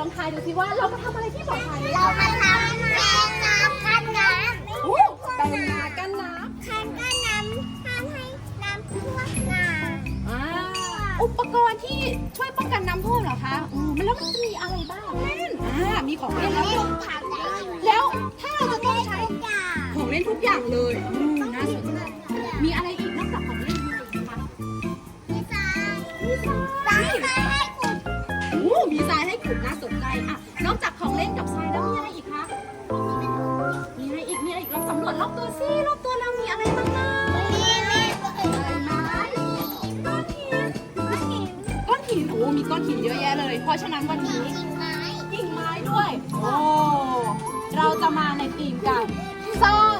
ลองทายดูสิว่าเรามาทำอะไรที่บ่อทรายเรามาทำแปลงน้ำกันน้ำโอ้แปลงนากันน้คันก็น้ำทำให้น้ำท่วมนาำอ่าอุปกรณ์ที่ช่วยป้องกันน้ำท่วมเหรอคะอืมแล้วมันจะมีอะไรบ้างนั่นอ่ามีของเล่นแล้วลูกผักได้แล้วถ้าเราจะต้องใช้จ้าของเล่นทุกอย่างเลยอืมน่าสนใจมีอะไรอีกนอกจากของเล่นมีอะไรอีกคะมีทรายมีทราย ทรายให้ขุดน่าสนใจอะนอกจากของเล่นกับทรายแล้วมีอะไรอีกคะ มีอะไรอีก มีอะไรอีกลองสำรวจรอบตัวซิรอบตัวเรามีอะไรบ้างนะมีไม้ก้อนหินก้อนหินโอ้มีก้อนหินเยอะแยะเลย เพราะฉะนั้นวันนี้กิ่งไม้กิ่งไม้ด้วย โอ้ เราจะมาในธีมกันสร้าง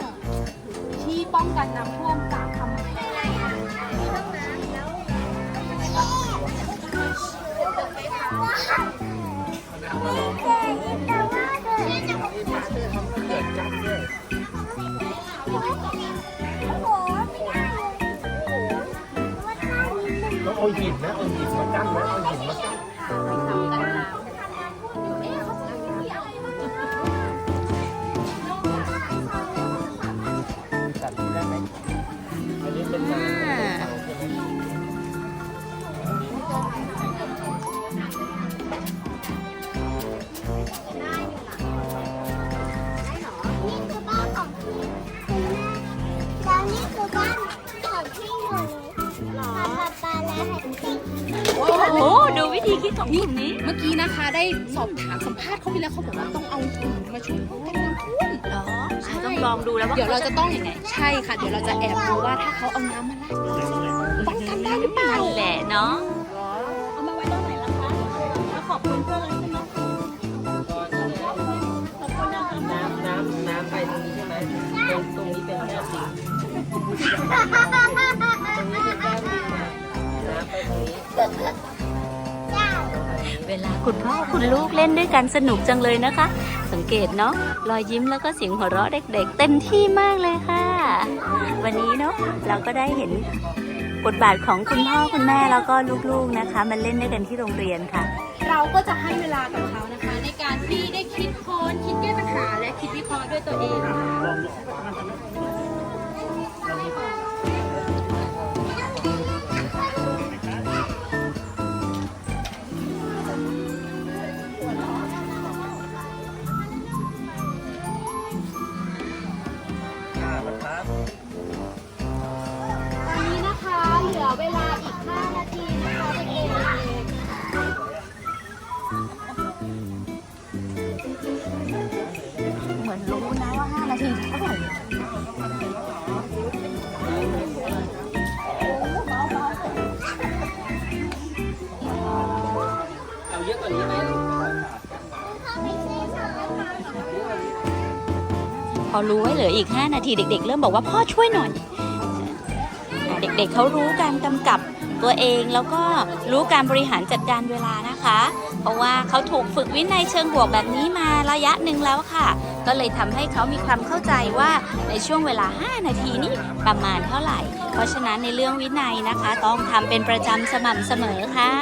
ที่ป้องกันน้ำท่วมจากธ เจดีย์แต่ว่าเดินโอ้โหไม่ได้เลยโอ้โหว่าท่านี้มันต้องเอาหินนะเอาหินมากั้นนะเอาหิน วิธีคิดของกลุ่มนี้ เมื่อกี้นะคะได้สอบถามสัมภาษณ์เขาไปแล้วเขาบอกว่าต้องเอาหินมาช่วยป้องกันน้ำท่วมเหรออะต้องลองดูแล้วว่าเดี๋ยวเราจะต้องยังไง ใช่ค่ะ เดี๋ยวเราจะแอบดูว่าถ้าเขาเอาน้ำมาลาดป้องกันได้หรือเปล่านั่นแหละเนาะเอามาไว้ตรงไหนล่ะคะแล้วขอบคุณเพื่อนเลยใช่ไหมขอบคุณนะคะน้ำน้ำน้ำไปตรงนี้ใช่ไหมตรงตรงนี้เป็นแม่สิ คุณพ่อคุณลูกเล่นด้วยกันสนุกจังเลยนะคะ สังเกตเนาะรอยยิ้มแล้วก็เสียงหัวเราะเด็ก ๆ เต็มที่มากเลยค่ะ วันนี้เนาะเราก็ได้เห็นบทบาทของคุณพ่อคุณแม่แล้วก็ลูกๆนะคะ มันเล่นด้วยกันที่โรงเรียนค่ะ เราก็จะให้เวลากับเขานะคะ ในการที่ได้คิดค้นคิดแก้ปัญหาและคิดวิเคราะห์ด้วยตัวเอง พอรู้ว่าเหลืออีก 5 นาทีเด็ก ๆ เริ่มบอกว่าพ่อช่วยหน่อยอะเด็กๆเขารู้การกำกับตัวเองแล้วก็รู้การบริหารจัดการเวลานะคะ เพราะว่าเขาถูกฝึกวินัยเชิงบวกแบบนี้มาระยะหนึ่งแล้วค่ะ ก็เลยทำให้เขามีความเข้าใจว่าในช่วงเวลา 5 นาทีนี้ประมาณเท่าไหร่ เพราะฉะนั้นในเรื่องวินัยนะคะ ต้องทำเป็นประจำสม่ำเสมอค่ะ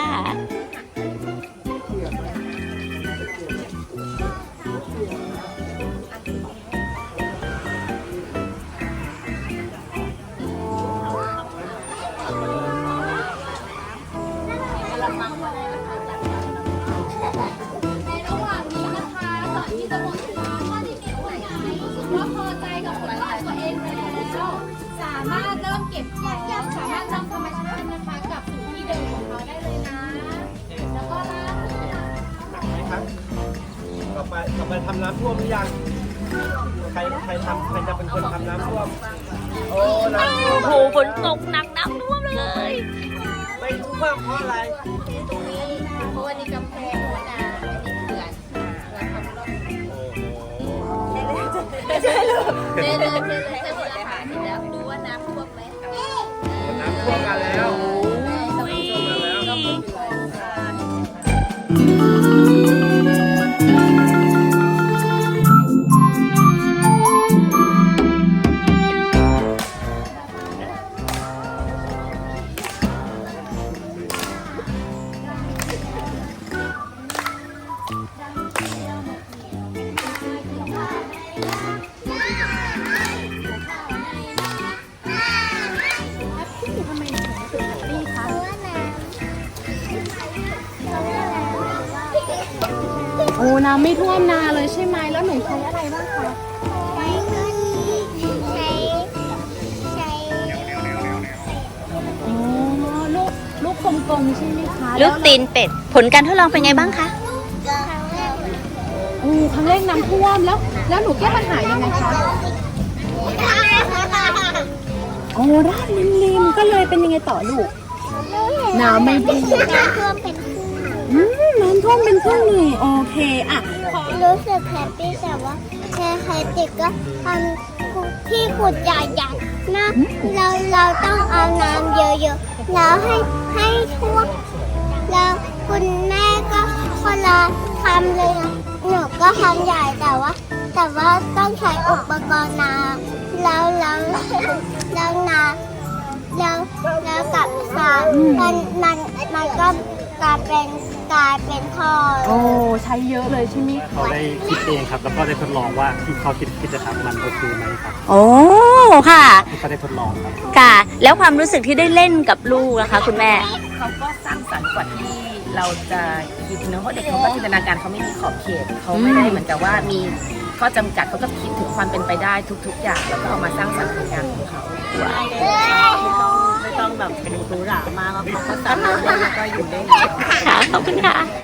หนักไหมครับต่อไปต่อไปทำน้ำท่วมหรือยังใครใครทำใครจะเป็นคนทำน้ำท่วมโอ้น้ำท่วมโอ้โหฝนตกหนักน้ำท่วมเลยไม่ท่วมเพราะอะไรเพราะว่านี่กำแพงหัวนาอันนี้เขื่อนเราทำรอบโอ้โหเทเลยเทเลยทั้งหมดเลยค่ะเห็นแล้วดูว่าน้ำท่วมไหมน้ำท่วมมาแล้วอุ๊ย โอ้น้ำไม่ท่วมนาเลยใช่ไหมแล้วหนูใช้อะไรบ้างคะใช้ใช้ใช้อ๋อลูกลูกกลมๆใช่ไหมคะลูกตีนเป็ด ผลการทดลองเป็นไงบ้างคะ โอ้ครั้งแรกน้ำท่วมแล้ว แล้วหนูแก้ปัญหายังไงคะโอ้ราดริมๆก็เลยเป็นยังไงต่อลูก น้ำไม่ดีน้ำท่วมเป็นครึ่งอืมน้ำท่วมเป็นครึ่งเลยโอเคอะขอรู้สึกแฮปปี้แต่ว่าแค่ใครติดก็ทำที่ขุดใหญ่ๆนะเราเราต้องเอาน้ำเยอะๆแล้วให้ให้ทั่วแล้วคุณแม่ก็คนละทำเลยนะ หนูก็ทำใหญ่แต่ว่า แต่ว่าต้องใช้อุปกรณ์น้ำแล้วแล้วแล้วน้ำแล้วแล้วกับสารมันมันมันก็กลายเป็นกลายเป็นท่อโอ้ใช้เยอะเลยใช่ไหมเขาได้คิดเองครับ แล้วก็ได้ทดลองว่าที่เขาคิดคิดจะทำมันโอเคไหมครับโอ้ค่ะที่เขาได้ทดลองครับค่ะ แล้วความรู้สึกที่ได้เล่นกับลูกนะคะ คุณแม่ เขาก็สร้างสรรค์กว่าที่ เราจะคิดเนอะเพราะเด็กเขาก็จินตนาการเขาไม่มีขอบเขตเขาไม่ได้เหมือนกับว่ามีข้อจำกัดเขาก็คิดถึงความเป็นไปได้ทุก ๆ อย่างแล้วก็เอามาสร้างสรรค์ผลงานของเขาไม่ต้องแบบเป็นครูหรามากเขาก็สามารถแล้วก็อยู่ได้ ค่ะขอบคุณค่ะ